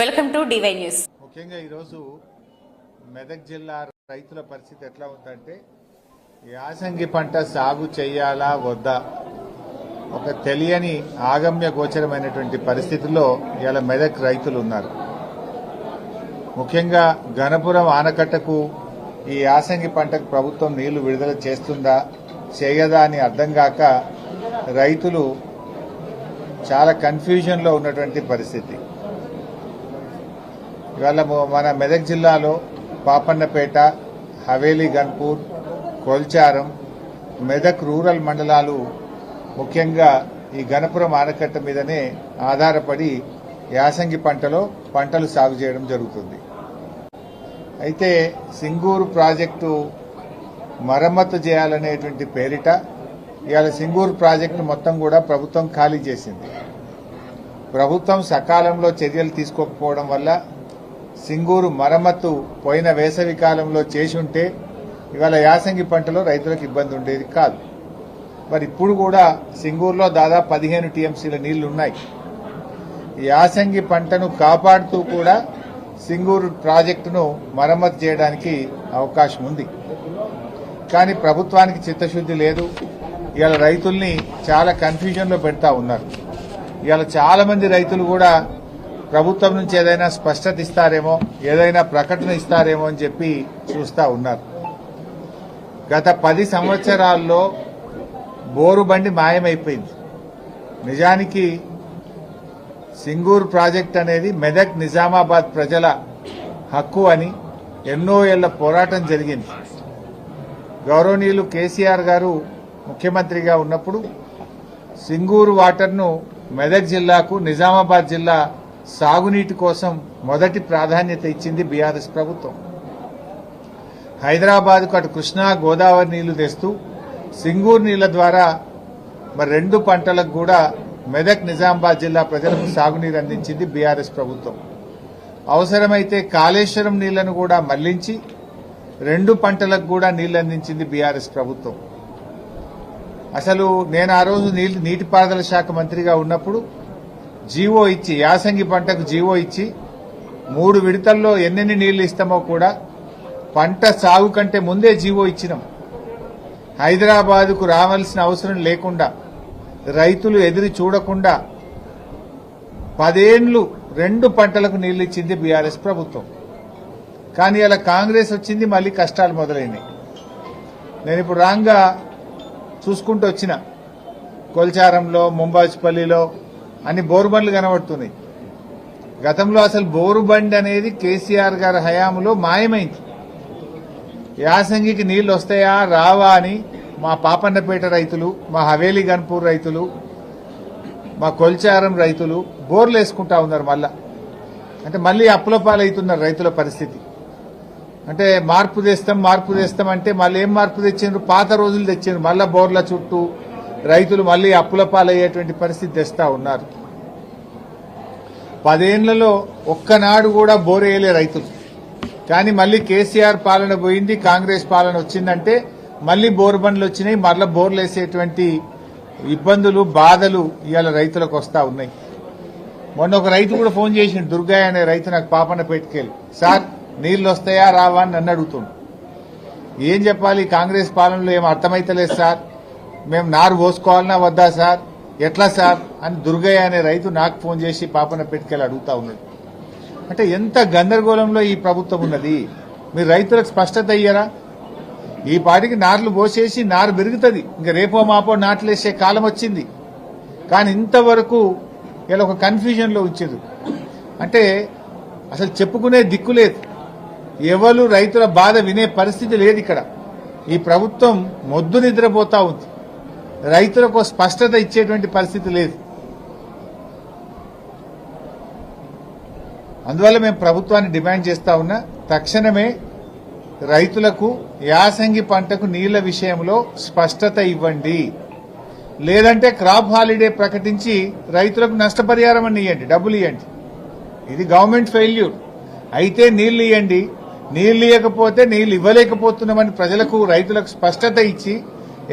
Welcome to DY news. ముఖ్యంగా ఈరోజు మెదక్ జిల్లా రైతుల పరిస్థితి ఎట్లా ఉందంటే యాసంగి పంట సాగు చేయాలా వద్దా? ఒక తెలియని ఆగమ్య గోచరమైనటువంటి పరిస్థితుల్లో ఇలా మెదక్ రైతులు ఉన్నారు. ముఖ్యంగా గణపురం ఆనకట్టకు ఈ యాసంగి పంటకు ప్రభుత్వం నీళ్ళు విడుదల చేస్తుందా చేయదా అని అర్థం కాక రైతులు చాలా కన్ఫ్యూజన్లో ఉన్నటువంటి పరిస్థితి. ఇవాళ మన మెదక్ జిల్లాలో పాపన్నపేట హవేలీ గన్పూర్ కొల్చారం మెదక్ రూరల్ మండలాలు ముఖ్యంగా ఈ గణపురం ఆనకట్ట మీదనే ఆధారపడి యాసంగి పంటలో పంటలు సాగు చేయడం జరుగుతుంది. అయితే సింగూరు ప్రాజెక్టు మరమ్మతు చేయాలనేటువంటి పేరిట ఇవాళ సింగూరు ప్రాజెక్టు మొత్తం కూడా ప్రభుత్వం ఖాళీ చేసింది. ప్రభుత్వం సకాలంలో చర్యలు తీసుకోకపోవడం వల్ల సింగూరు మరమ్మత్తు పోయిన వేసవి కాలంలో చేసి ఉంటే ఇవాళ యాసంగి పంటలో రైతులకు ఇబ్బంది ఉండేది కాదు. మరి ఇప్పుడు కూడా సింగూరులో దాదాపు పదిహేను టీఎంసీల నీళ్ళు ఉన్నాయి యాసంగి పంటను కాపాడుతూ కూడా సింగూరు ప్రాజెక్టును మరమ్మతు చేయడానికి అవకాశం ఉంది. కానీ ప్రభుత్వానికి చిత్తశుద్ధి లేదు. ఇవాళ రైతుల్ని చాలా కన్ఫ్యూజన్లో పెడతా ఉన్నారు. ఇవాళ చాలామంది రైతులు కూడా ప్రభుత్వం నుంచి ఏదైనా స్పష్టత ఇస్తారేమో ఏదైనా ప్రకటన ఇస్తారేమో అని చెప్పి చూస్తా ఉన్నారు. గత పది సంవత్సరాల్లో బోరు బండి మాయమైపోయింది. నిజానికి సింగూరు ప్రాజెక్ట్ అనేది మెదక్ నిజామాబాద్ ప్రజల హక్కు అని ఎన్నో ఏళ్ళ పోరాటం జరిగింది. గౌరవనీయులు కేసీఆర్ గారు ముఖ్యమంత్రిగా ఉన్నప్పుడు సింగూరు వాటర్ను మెదక్ జిల్లాకు నిజామాబాద్ జిల్లా సాగునీటి కోసం మొదటి ప్రాధాన్యత ఇచ్చింది బీఆర్ఎస్ ప్రభుత్వం. హైదరాబాద్కు అటు కృష్ణా గోదావరి నీళ్ళు తెస్తూ సింగూరు నీళ్ళ ద్వారా మరి రెండు పంటలకు కూడా మెదక్ నిజామాబాద్ జిల్లా ప్రజలకు సాగునీరు అందించింది బీఆర్ఎస్ ప్రభుత్వం. అవసరమైతే కాళేశ్వరం నీళ్ళను కూడా మళ్ళించి రెండు పంటలకు కూడా నీళ్ళు అందించింది బీఆర్ఎస్ ప్రభుత్వం. అసలు నేను ఆ రోజు నీటి నీటిపారుదల శాఖ మంత్రిగా ఉన్నప్పుడు జీవో ఇచ్చి యాసంగి పంటకు జీవో ఇచ్చి మూడు విడతల్లో ఎన్నెన్ని నీళ్ళు ఇస్తామో కూడా పంట సాగు కంటే ముందే జీవో ఇచ్చినాం. హైదరాబాదుకు రావాల్సిన అవసరం లేకుండా రైతులు ఎదురు చూడకుండా పదేండ్లు రెండు పంటలకు నీళ్ళు ఇచ్చింది బీఆర్ఎస్ ప్రభుత్వం. కానీ అలా కాంగ్రెస్ వచ్చింది మళ్ళీ కష్టాలు మొదలైనాయి. నేను ఇప్పుడు రాంగా చూసుకుంటూ వచ్చిన. కొల్చారంలో ముంబాజ్పల్లిలో అన్ని బోరుబండ్లు కనబడుతున్నాయి. గతంలో అసలు బోరుబండి అనేది కేసీఆర్ గారి హయాంలో మాయమైంది. యాసంగికి నీళ్ళు వస్తాయా రావా అని మా పాపన్నపేట రైతులు మా హవేలీ గన్పూర్ రైతులు మా కొల్చారం రైతులు బోర్లు వేసుకుంటా ఉన్నారు మళ్ళా. అంటే మళ్ళీ అప్పుల పాలవుతున్నారు రైతుల పరిస్థితి. అంటే మార్పు తెస్తాం మార్పు తెస్తాం అంటే మళ్ళీ ఏం మార్పు తెచ్చిండ్రు? పాత రోజులు తెచ్చిండ్రు. మళ్ళా బోర్ల చుట్టూ రైతులు మళ్ళీ అప్పుల పాలయ్యేటువంటి పరిస్థితి తెస్తా ఉన్నారు. పదేళ్ళలో ఒక్కనాడు కూడా బోరేయలే రైతులు. కానీ మళ్ళీ కేసీఆర్ పాలన పోయింది కాంగ్రెస్ పాలన వచ్చిందంటే మళ్ళీ బోర్ బండ్లు వచ్చినాయి మరల బోర్లు వేసేటువంటి ఇబ్బందులు బాధలు ఇవాళ రైతులకు వస్తా ఉన్నాయి. మొన్న ఒక రైతు కూడా ఫోన్ చేసిండు దుర్గా అనే రైతు నాకు పాపన పెట్టుకెళ్ళి సార్ నీళ్ళు వస్తాయా రావా? అని నన్ను అడుగుతుండు. ఏం చెప్పాలి? కాంగ్రెస్ పాలనలో ఏం అర్థమైతలేదు సార్. మేము నారు పోసుకోవాలన్నా వద్దా సార్? ఎట్లా సార్? అని దుర్గయ్య అనే రైతు నాకు ఫోన్ చేసి పాపన పెట్టుకెళ్ళి అడుగుతా ఉన్నాడు. అంటే ఎంత గందరగోళంలో ఈ ప్రభుత్వం ఉన్నది? మీరు రైతులకు స్పష్టత అయ్యారా ఈ పాటికి నార్లు పోసేసి నారు పెరుగుతుంది. ఇంకా రేపో మాపో నాట్లేసే కాలం వచ్చింది. కానీ ఇంతవరకు ఇలా ఒక కన్ఫ్యూజన్లో ఉంచారు. అంటే అసలు చెప్పుకునే దిక్కు లేదు. ఎవరు రైతుల బాధ వినే పరిస్థితి లేదు ఇక్కడ. ఈ ప్రభుత్వం మొద్దు నిద్రపోతా ఉంది. రైతులకు స్పష్టత ఇచ్చేటువంటి పరిస్థితి లేదు. అందువల్ల మేము ప్రభుత్వాన్ని డిమాండ్ చేస్తా ఉన్నా తక్షణమే రైతులకు యాసంగి పంటకు నీళ్ళ విషయంలో స్పష్టత ఇవ్వండి. లేదంటే క్రాప్ హాలిడే ప్రకటించి రైతులకు నష్టపరిహారం అని ఇవ్వండి డబ్బులు ఇవ్వండి ఇది గవర్నమెంట్ ఫెయిల్యూర్. అయితే నీళ్ళు ఇవ్వండి నీళ్ళు ఇవ్వకపోతే నీళ్ళు ఇవ్వలేకపోతున్నామని ప్రజలకు రైతులకు స్పష్టత ఇచ్చి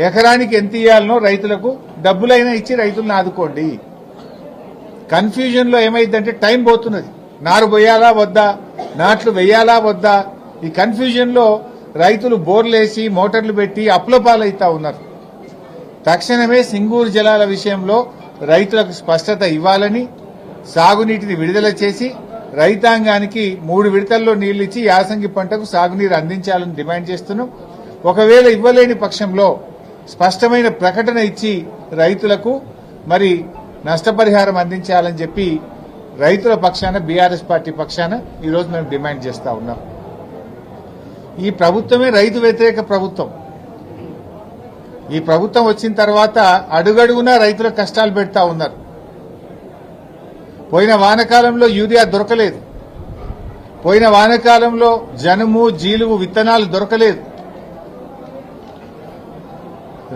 ఎకరానికి ఎంత ఇవ్వాలనో రైతులకు డబ్బులైనా ఇచ్చి రైతులను ఆదుకోండి. కన్ఫ్యూజన్లో ఏమైందంటే టైం పోతున్నది. నారు పోయాలా వద్దా? నాట్లు వేయాలా వద్దా? ఈ కన్ఫ్యూజన్లో రైతులు బోర్లేసి మోటార్లు పెట్టి అప్లపాలైతా ఉన్నారు. తక్షణమే సింగూరు జలాల విషయంలో రైతులకు స్పష్టత ఇవ్వాలని సాగునీటిని విడుదల చేసి రైతాంగానికి మూడు విడతల్లో నీళ్ళిచ్చి యాసంగి పంటకు సాగునీరు అందించాలని డిమాండ్ చేస్తున్నాం. ఒకవేళ ఇవ్వలేని పక్షంలో స్పష్టమైన ప్రకటన ఇచ్చి రైతులకు మరి నష్టపరిహారం అందించాలని చెప్పి రైతుల పక్షాన బీఆర్ఎస్ పార్టీ పక్షాన ఈరోజు మేము డిమాండ్ చేస్తా ఉన్నాం. ఈ ప్రభుత్వమే రైతు వ్యతిరేక ప్రభుత్వం. ఈ ప్రభుత్వం వచ్చిన తర్వాత అడుగడుగునా రైతుల కష్టాలు పెడతా ఉన్నారు. పోయిన వానకాలంలో యూరియా దొరకలేదు. పోయిన వానకాలంలో జనుము జీలుగు విత్తనాలు దొరకలేదు.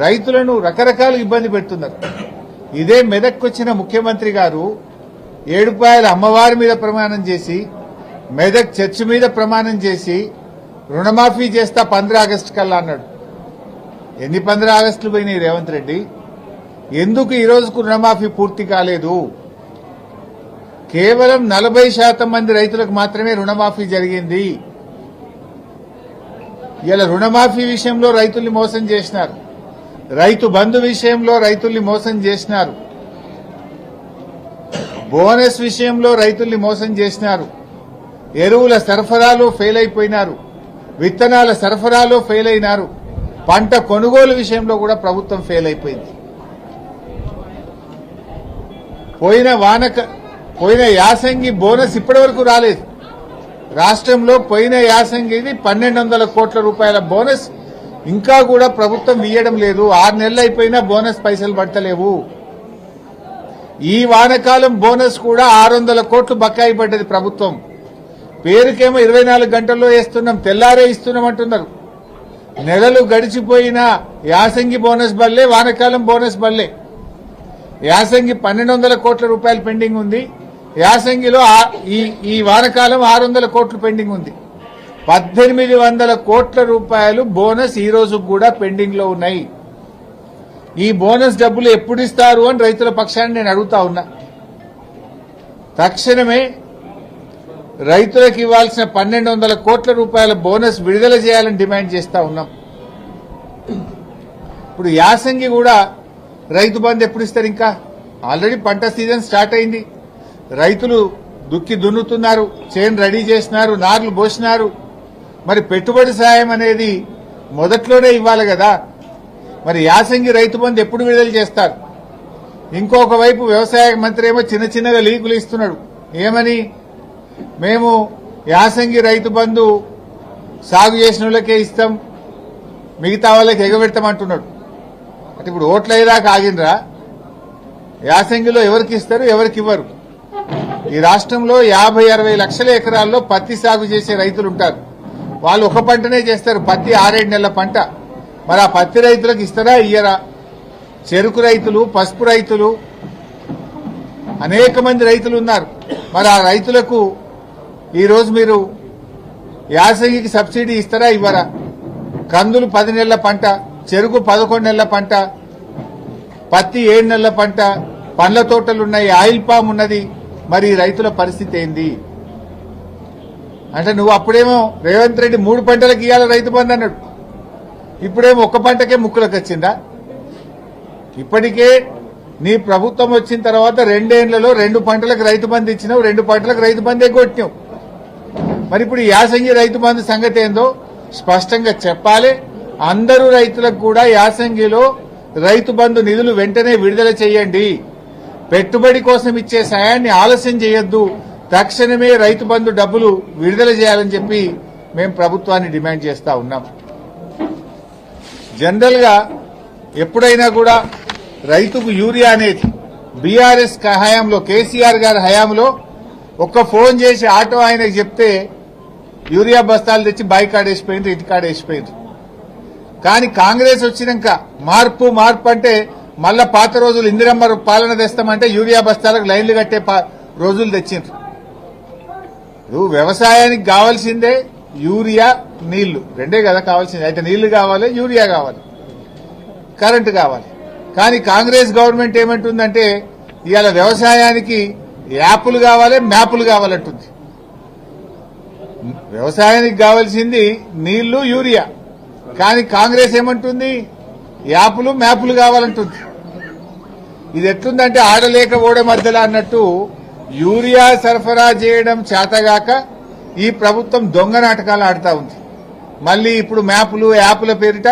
రైతులను రకరకాల ఇబ్బంది పెడుతున్నారు. ఇదే మెదక్కొచ్చిన ముఖ్యమంత్రి గారు ఏడుపాయల అమ్మవారి మీద ప్రమాణం చేసి మెదక్ చర్చి మీద ప్రమాణం చేసి రుణమాఫీ చేస్తా పంద్ర ఆగస్టు కల్లా అన్నాడు. ఎన్ని పంద్ర ఆగస్టులు పోయినాయి రేవంత్ రెడ్డి? ఎందుకు ఈ రోజుకు రుణమాఫీ పూర్తి కాలేదు? కేవలం నలభై శాతం మంది రైతులకు మాత్రమే రుణమాఫీ జరిగింది. ఇలా రుణమాఫీ విషయంలో రైతుల్ని మోసం చేసినారు. రైతు బంధు విషయంలో రైతుల్ని మోసం చేసినారు. బోనస్ విషయంలో రైతుల్ని మోసం చేసినారు. ఎరువుల సరఫరాలో ఫెయిల్ అయిపోయినారు. విత్తనాల సరఫరాలో ఫెయిల్ అయినారు. పంట కొనుగోలు విషయంలో కూడా ప్రభుత్వం ఫెయిల్ అయిపోయింది. పోయిన వానక పోయిన యాసంగి బోనస్ ఇప్పటివరకు రాలేదు. రాష్ట్రంలో పోయిన యాసంగిది పన్నెండు వందల కోట్ల రూపాయల బోనస్ ఇంకా కూడా ప్రభుత్వం ఇయ్యడం లేదు. ఆరు నెలలు అయిపోయినా బోనస్ పైసలు పడతలేవు. ఈ వానకాలం బోనస్ కూడా ఆరు వందల కోట్లు బకాయి పడ్డది ప్రభుత్వం. పేరుకేమో ఇరవై నాలుగు గంటల్లో వేస్తున్నాం తెల్లారే ఇస్తున్నాం అంటున్నారు. నెలలు గడిచిపోయిన యాసంగి బోనస్ బల్లే వానకాలం బోనస్ బల్లే. యాసంగి పన్నెండు వందల కోట్ల రూపాయలు పెండింగ్ ఉంది. యాసంగిలో ఈ ఈ వానకాలం ఆరు వందల కోట్లు పెండింగ్ ఉంది. పద్దెనిమిది వందల కోట్ల రూపాయలు బోనస్ ఈ రోజు కూడా పెండింగ్లో ఉన్నాయి. ఈ బోనస్ డబ్బులు ఎప్పుడు ఇస్తారు అని రైతుల పక్షాన్ని నేను అడుగుతా ఉన్నా. తక్షణమే రైతులకు ఇవ్వాల్సిన పన్నెండు వందల కోట్ల రూపాయల బోనస్ విడుదల చేయాలని డిమాండ్ చేస్తా ఉన్నాం. ఇప్పుడు యాసంగి కూడా రైతు బంద్ ఎప్పుడు ఇస్తారు ఇంకా? ఆల్రెడీ పంట సీజన్ స్టార్ట్ అయింది. రైతులు దుక్కి దున్నుతున్నారు చేను రెడీ చేసినారు నార్లు పోసినారు. మరి పెట్టుబడి సాయం అనేది మొదట్లోనే ఇవ్వాలి కదా. మరి యాసంగి రైతు బంధు ఎప్పుడు విడుదల చేస్తారు? ఇంకొక వైపు వ్యవసాయ మంత్రి ఏమో చిన్న చిన్నగా లీకులు ఇస్తున్నాడు. ఏమని? మేము యాసంగి రైతు బంధు సాగు చేసిన వాళ్ళకే ఇస్తాం మిగతా వాళ్ళకి ఎగబెడతామంటున్నాడు అంటే ఇప్పుడు ఓట్లు అయ్యేదాకా ఆగినరా యాసంగిలో ఎవరికి ఇస్తారు ఎవరికి ఇవ్వరు? ఈ రాష్ట్రంలో యాభై అరవై లక్షల ఎకరాల్లో పత్తి సాగు చేసే రైతులు ఉంటారు. వాళ్ళు ఒక పంటనే చేస్తారు పత్తి ఆరేడు నెలల పంట. మరి ఆ పత్తి రైతులకు ఇస్తారా ఇయ్యరా? చెరుకు రైతులు పసుపు రైతులు అనేక మంది రైతులు ఉన్నారు. మరి ఆ రైతులకు ఈరోజు మీరు యాసంగికి సబ్సిడీ ఇస్తారా ఇవ్వరా? కందులు పది నెలల పంట చెరుకు పదకొండు నెలల పంట పత్తి ఏడు నెలల పంట పండ్ల తోటలు ఉన్నాయి ఆయిల్ పామ్ ఉన్నది. మరి రైతుల పరిస్థితి ఏంది? అంటే నువ్వు అప్పుడేమో రేవంత్ రెడ్డి మూడు పంటలకు ఇవ్వాలి రైతు బంధు అన్నాడు. ఇప్పుడేమో ఒక్క పంటకే ముక్కులకు వచ్చిందా? ఇప్పటికే నీ ప్రభుత్వం వచ్చిన తర్వాత రెండేళ్ళలో రెండు పంటలకు రైతు బంధు ఇచ్చినావు రెండు పంటలకు రైతు బంధే కొట్టినావు. మరి ఇప్పుడు యాసంగి రైతు బంధు సంగతి ఏందో స్పష్టంగా చెప్పాలి. అందరూ రైతులకు కూడా యాసంగిలో రైతు బంధు నిధులు వెంటనే విడుదల చేయండి. పెట్టుబడి కోసం ఇచ్చే సాయాన్ని ఆలస్యం చేయొద్దు. తక్షణమే రైతు బంధు డబ్బులు విడుదల చేయాలని చెప్పి మేము ప్రభుత్వాన్ని డిమాండ్ చేస్తా ఉన్నాం. జనరల్గా ఎప్పుడైనా కూడా రైతుకు యూరియా అనేది బీఆర్ఎస్ హయాంలో కేసీఆర్ గారి హయాంలో ఒక్క ఫోన్ చేసి ఆటో ఆయనకు చెప్తే యూరియా బస్తాలు తెచ్చి బైకాడ్ వేసిపోయింది ఇంటికాడ కానీ కాంగ్రెస్ వచ్చినాక మార్పు మార్పు అంటే మళ్ళా పాత రోజులు ఇందిరమ్మ పాలన తెస్తామంటే యూరియా బస్తాలకు లైన్లు కట్టే రోజులు తెచ్చిండ్రు. ఇప్పుడు వ్యవసాయానికి కావాల్సిందే యూరియా నీళ్ళు. రెండే కదా కావాల్సింది. అయితే నీళ్ళు కావాలి యూరియా కావాలి. కరెంటు కావాలి. కానీ కాంగ్రెస్ గవర్నమెంట్ ఏమంటుందంటే ఇవాళ వ్యవసాయానికి యాప్లు కావాలి మ్యాపులు కావాలంటుంది. వ్యవసాయానికి కావాల్సింది నీళ్ళు యూరియా. కానీ కాంగ్రెస్ ఏమంటుంది? యాపులు మ్యాప్లు కావాలంటుంది. ఇది ఎట్లుందంటే ఆడలేక ఓడ మధ్యలో అన్నట్టు యూరియా సరఫరా చేయడం చేతగాక ఈ ప్రభుత్వం దొంగ నాటకాలు ఆడుతూ ఉంది. మళ్ళీ ఇప్పుడు మ్యాపులు యాప్ల పేరిట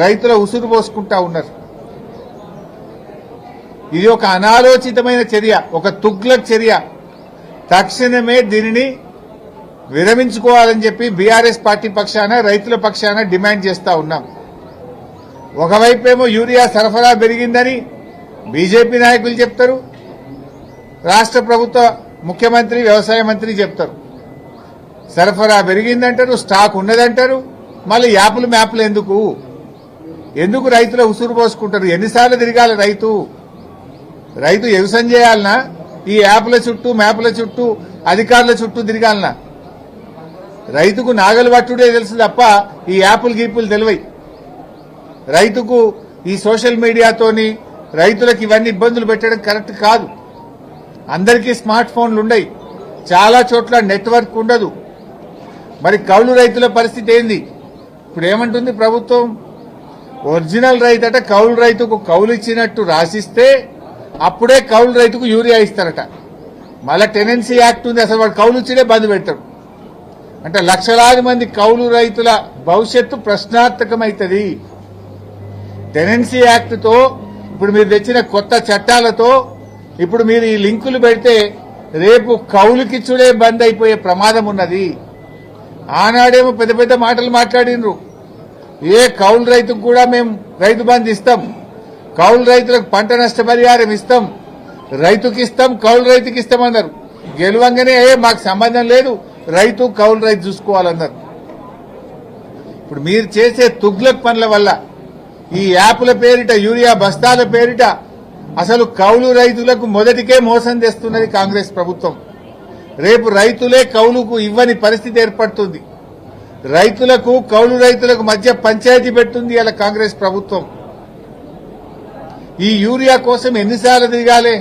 రైతుల ఉసురు పోసుకుంటా ఉన్నారు. ఇది ఒక అనాలోచితమైన చర్య ఒక తుగ్లక్ చర్య. తక్షణమే దీనిని విరమించుకోవాలని చెప్పి బీఆర్ఎస్ పార్టీ పక్షాన రైతుల పక్షాన డిమాండ్ చేస్తా ఉన్నాం. ఒకవైపేమో యూరియా సరఫరా పెరిగిందని బీజేపీ నాయకులు చెప్తారు రాష్ట్ర ప్రభుత్వ ముఖ్యమంత్రి వ్యవసాయ మంత్రి చెప్తారు. సరఫరా పెరిగిందంటారు స్టాక్ ఉన్నదంటారు మళ్ళీ యాపులు మ్యాపులు ఎందుకు? ఎందుకు రైతుల ఉసురు పోసుకుంటారు? ఎన్నిసార్లు తిరగాలి రైతు? రైతు వ్యవసాయం చేయాలనా? ఈ యాప్ల చుట్టూ మ్యాప్ల చుట్టూ అధికారుల చుట్టూ తిరగాలనా? రైతుకు నాగలు పట్టుడే తెలుసు తప్ప ఈ యాపులు గీపులు తెలివై. రైతుకు ఈ సోషల్ మీడియాతోని రైతులకు ఇవన్నీ ఇబ్బందులు పెట్టడం కరెక్ట్ కాదు. అందరికీ స్మార్ట్ ఫోన్లు ఉండయి. చాలా చోట్ల నెట్వర్క్ ఉండదు. మరి కౌలు రైతుల పరిస్థితి ఏంది? ఇప్పుడు ఏమంటుంది ప్రభుత్వం? ఒరిజినల్ రైతు అట కౌలు రైతుకు కౌలు ఇచ్చినట్టు రాసిస్తే అప్పుడే కౌలు రైతుకు యూరియా ఇస్తారట. మళ్ళా టెనెన్సీ యాక్ట్ ఉంది అసలు వాడు కౌలు ఇచ్చినే బంద్ పెడతాడు. అంటే లక్షలాది మంది కౌలు రైతుల భవిష్యత్తు ప్రశ్నార్థకమైతుంది. టెనెన్సీ యాక్ట్తో ఇప్పుడు మీరు తెచ్చిన కొత్త చట్టాలతో ఇప్పుడు మీరు ఈ లింకులు పెడితే రేపు కౌలుకిచ్చుడే బంద్ అయిపోయే ప్రమాదం ఉన్నది. ఆనాడేమో పెద్ద పెద్ద మాటలు మాట్లాడినరు. ఏ కౌలు రైతుకు కూడా మేము రైతు బంద్ ఇస్తాం. కౌలు రైతులకు పంట నష్టపరిహారం ఇస్తాం. రైతుకి ఇస్తాం కౌలు రైతుకి ఇస్తామన్నారు గెలవంగానే ఏ మాకు సంబంధం లేదు. రైతు కౌలు రైతు చూసుకోవాలన్నారు. ఇప్పుడు మీరు చేసే తుగ్లక్ పనుల వల్ల ఈ యాప్ల పేరిట యూరియా బస్తాల పేరిట అసలు కౌలు రైతులకు మొదటికే మోసం చేస్తున్నది కాంగ్రెస్ ప్రభుత్వం. రేపు రైతులే కౌలుకు ఇవ్వని పరిస్థితి ఏర్పడుతుంది. రైతులకు కౌలు రైతులకు మధ్య పంచాయతీ పెట్టుంది ఇలా కాంగ్రెస్ ప్రభుత్వం. ఈ యూరియా కోసం ఎన్నిసార్లు తిరగాలి?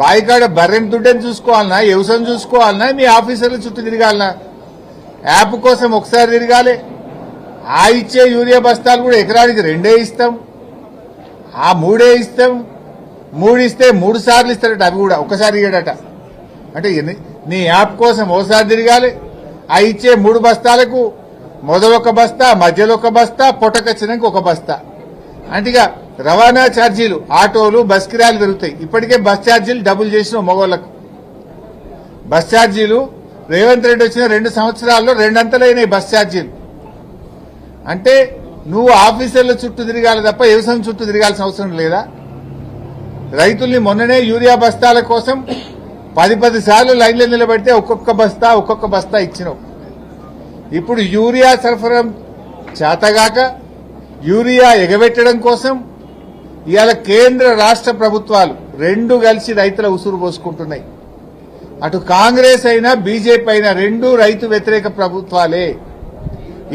బాయికాడ బర్రెం దుడ్డని చూసుకోవాలన్నా వ్యవసాయం చూసుకోవాలన్నా మీ ఆఫీసర్ల చుట్టూ తిరగాలనా? యాప్ కోసం ఒకసారి తిరగాలి? ఆ ఇచ్చే యూరియా బస్తాలు కూడా ఎకరానికి రెండే ఇస్తాం. ఆ మూడే ఇస్తాం. మూడు ఇస్తే మూడు సార్లు ఇస్తారట అవి కూడా ఒకసారి ఇయ్యడట. అంటే ఎన్ని- నీ యాప్ కోసం ఓసారి తిరగాలి. ఆ ఇచ్చే మూడు బస్తాలకు మొదలు ఒక బస్తా మధ్యలో ఒక బస్తా పొట్టకొచ్చినాక ఒక బస్తా. అంటే ఇక రవాణా ఛార్జీలు ఆటోలు బస్ కిరాయిలు పెరుగుతాయి. ఇప్పటికే బస్ ఛార్జీలు డబుల్ చేసిన మొగోళ్ళకు బస్ ఛార్జీలు రేవంత్ రెడ్డి వచ్చిన రెండు సంవత్సరాల్లో రెండంతలైనాయి బస్ ఛార్జీలు. అంటే నువ్వు ఆఫీసర్ల చుట్టూ తిరగాలి తప్ప వ్యవసాయం చుట్టూ తిరగాల్సిన అవసరం లేదా? రైతుల్ని మొన్ననే యూరియా బస్తాల కోసం పది పది సార్లు లైన్లో నిలబెడితే ఒక్కొక్క బస్తా ఒక్కొక్క బస్తా ఇచ్చినావు. ఇప్పుడు యూరియా సరఫరా చేతగాక యూరియా ఎగబెట్టడం కోసం ఇవాళ కేంద్ర రాష్ట్ర ప్రభుత్వాలు రెండు కలిసి రైతుల ఉసురు పోసుకుంటున్నాయి. అటు కాంగ్రెస్ అయినా బీజేపీ అయినా రెండు రైతు వ్యతిరేక ప్రభుత్వాలే.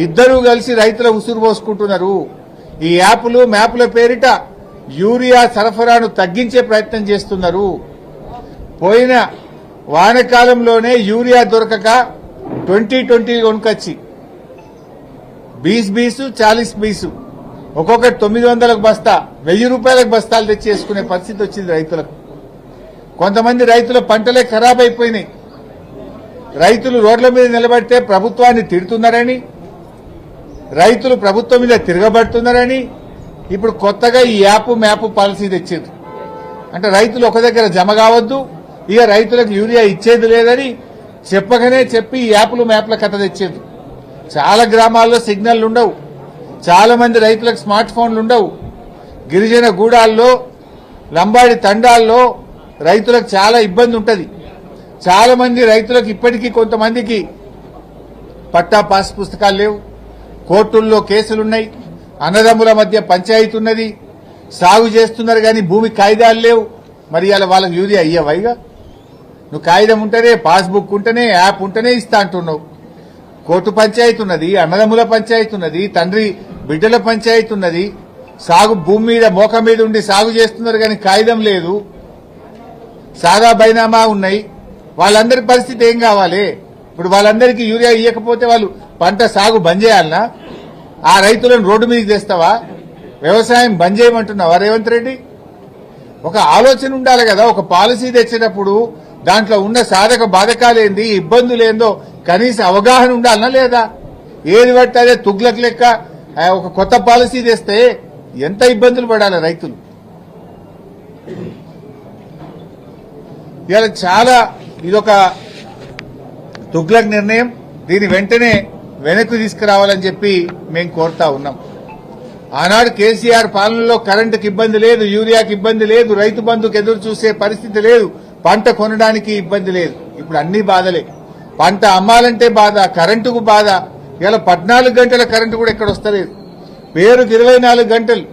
ఇద్దరూ కలిసి రైతుల ఉసురు పోసుకుంటున్నారు. ఈ యాప్లు మ్యాప్ల పేరిట యూరియా సరఫరాను తగ్గించే ప్రయత్నం చేస్తున్నారు. పోయిన వానకాలంలోనే యూరియా దొరకక ట్వంటీ ట్వంటీ కొనుకొచ్చి. బీస్ బీసు చాలీస్ బీసు. ఒక్కొక్కటి తొమ్మిది వందలకు బస్తా వెయ్యి రూపాయలకు బస్తాలు తెచ్చేసుకునే పరిస్థితి వచ్చింది రైతులకు. కొంతమంది రైతుల పంటలే ఖరాబ్ అయిపోయినాయి. రైతులు రోడ్ల మీద నిలబడితే ప్రభుత్వాన్ని తిడుతున్నారని రైతులు ప్రభుత్వం మీద తిరగబడుతున్నారని ఇప్పుడు కొత్తగా ఈ యాప్ మ్యాప్ పాలసీ తెచ్చేది. అంటే రైతులు ఒక దగ్గర జమ కావద్దు ఇక రైతులకు యూరియా ఇచ్చేది లేదని చెప్పగానే చెప్పి ఈ యాప్లు మ్యాప్ల కథ తెచ్చేది. చాలా గ్రామాల్లో సిగ్నల్ ఉండవు. చాలా మంది రైతులకు స్మార్ట్ ఫోన్లు ఉండవు. గిరిజన గూడాల్లో లంబాడి తండాల్లో రైతులకు చాలా ఇబ్బంది ఉంటుంది. చాలా మంది రైతులకు ఇప్పటికీ కొంతమందికి పట్టా పాస్ పుస్తకాలు లేవు. కోర్టుల్లో కేసులున్నాయి. అన్నదమ్ముల మధ్య పంచాయతీ ఉన్నది. సాగు చేస్తున్నారు కానీ భూమి కాయిదాలు లేవు. మరి ఇలా వాళ్ళకి యూరియా అయ్యావైగా నువ్వు కాగితం ఉంటేనే పాస్బుక్ ఉంటేనే యాప్ ఉంటేనే ఇస్తా అంటున్నావు. కోర్టు పంచాయతీ ఉన్నది అన్నదమ్ముల పంచాయతీ ఉన్నది తండ్రి బిడ్డల పంచాయతీ ఉన్నది. సాగు భూమి మీద మోక మీద ఉండి సాగు చేస్తున్నారు కానీ కాగితం లేదు. సాదా బైనామా ఉన్నాయి. వాళ్ళందరి పరిస్థితి ఏం కావాలి? ఇప్పుడు వాళ్ళందరికీ యూరియా ఇవ్వకపోతే వాళ్ళు పంట సాగు బంద్ చేయాలనా? ఆ రైతులను రోడ్డు మీదకి తెస్తావా? వ్యవసాయం బంద్ చేయమంటున్నావా రేవంత్ రెడ్డి? ఒక ఆలోచన ఉండాలి కదా. ఒక పాలసీ తెచ్చినప్పుడు దాంట్లో ఉన్న సాధక బాధకాలేంది ఇబ్బందులేందో కనీస అవగాహన ఉండాలనా లేదా? ఏది పడితే అదే తుగ్లక్ లెక్క ఒక కొత్త పాలసీ తెస్తే ఎంత ఇబ్బందులు పడాలి రైతులు? ఇవాళ చాలా ఇదొక తుగ్లక్ నిర్ణయం. దీని వెంటనే వెనక్కి తీసుకురావాలని చెప్పి మేము కోరుతా ఉన్నాం. ఆనాడు కేసీఆర్ పాలనలో కరెంటుకి ఇబ్బంది లేదు యూరియాకి ఇబ్బంది లేదు రైతు బంధుకు ఎదురు చూసే పరిస్థితి లేదు పంట కొనడానికి ఇబ్బంది లేదు. ఇప్పుడు అన్ని బాధలే. పంట అమ్మాలంటే బాధ కరెంటుకు బాధ. ఇలా పద్నాలుగు గంటల కరెంటు కూడా ఎక్కడ వస్తలేదు. పేరుకు ఇరవై నాలుగు గంటలు.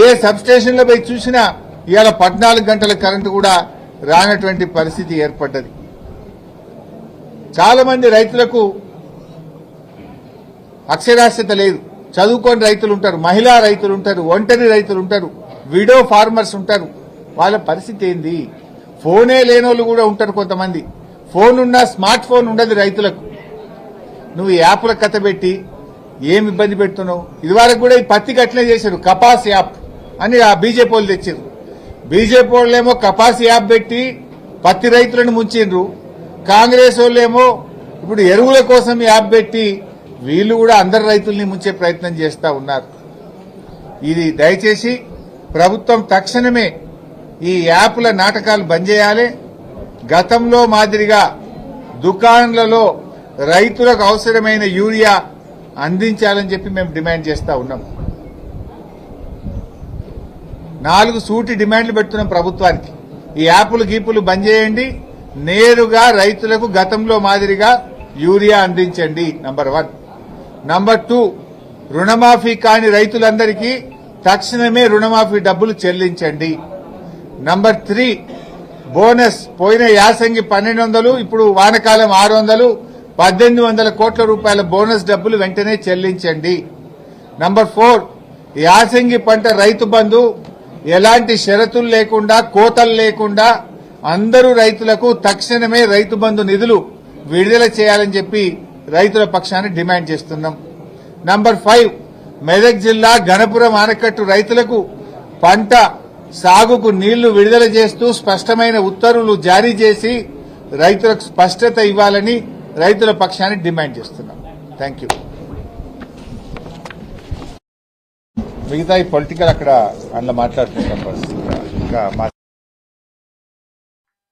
ఏ సబ్ స్టేషన్లో పోయి చూసినా ఇవాళ పద్నాలుగు గంటల కరెంటు కూడా రానటువంటి పరిస్థితి ఏర్పడ్డది. చాలా మంది రైతులకు అక్షరాస్యత లేదు. చదువుకొని రైతులు ఉంటారు మహిళా రైతులు ఉంటారు ఒంటరి రైతులు ఉంటారు విడో ఫార్మర్స్ ఉంటారు. వాళ్ళ పరిస్థితి ఏంది? ఫోనే లేనోళ్ళు కూడా ఉంటారు కొంతమంది. ఫోన్ ఉన్నా స్మార్ట్ ఫోన్ ఉండదు రైతులకు. నువ్వు యాప్ల కథ పెట్టి ఏం ఇబ్బంది పెడుతున్నావు? ఇదివరకు కూడా ఈ పత్తికి అట్లే చేశారు కపాస్ యాప్ అని ఆ బీజేపీ వాళ్ళు తెచ్చారు. బీజేపీ వాళ్ళేమో కపాస్ యాప్ పెట్టి పత్తి రైతులను ముంచిండ్రు. కాంగ్రెస్ వాళ్ళేమో ఇప్పుడు ఎరువుల కోసం యాప్ పెట్టి వీళ్ళు కూడా అందరు రైతుల్ని ముంచే ప్రయత్నం చేస్తూ ఉన్నారు. ఇది దయచేసి ప్రభుత్వం తక్షణమే ఈ యాప్ల నాటకాలు బంద్ చేయాలి. గతంలో మాదిరిగా దుకాణాలలో రైతులకు అవసరమైన యూరియా అందించాలని చెప్పి మేము డిమాండ్ చేస్తూ ఉన్నాం. నాలుగు సూటి డిమాండ్లు పెడుతున్నాం ప్రభుత్వానికి. ఈ యాపులు గీపులు బంద్ చేయండి. నేరుగా రైతులకు గతంలో మాదిరిగా యూరియా అందించండి నంబర్ వన్. నంబర్ టూ రుణమాఫీ కాని రైతులందరికీ తక్షణమే రుణమాఫీ డబ్బులు చెల్లించండి. నంబర్ త్రీ బోనస్ పోయిన యాసంగి పన్నెండు వందలు ఇప్పుడు వానకాలం ఆరు వందలు పద్దెనిమిది వందల కోట్ల రూపాయల బోనస్ డబ్బులు వెంటనే చెల్లించండి. నంబర్ ఫోర్ యాసంగి పంట రైతు బంధు ఎలాంటి షరతులు లేకుండా కోతలు లేకుండా అందరూ రైతులకు తక్షణమే రైతు బంధు నిధులు విడుదల చేయాలని చెప్పి రైతుల పక్షాన్ని డిమాండ్ చేస్తున్నాం. నంబర్ ఫైవ్ మెదక్ జిల్లా గణపురం ఆనకట్టు రైతులకు పంట సాగుకు నీళ్ళు విడుదల చేస్తూ స్పష్టమైన ఉత్తర్వులు జారీ చేసి రైతులకు స్పష్టత ఇవ్వాలని రైతుల పక్షాన్ని డిమాండ్ చేస్తున్నాం. Thank you. మిగతా ఈ పొలిటికల్ అక్కడ అందులో మాట్లాడుతున్నాం. ఇంకా మా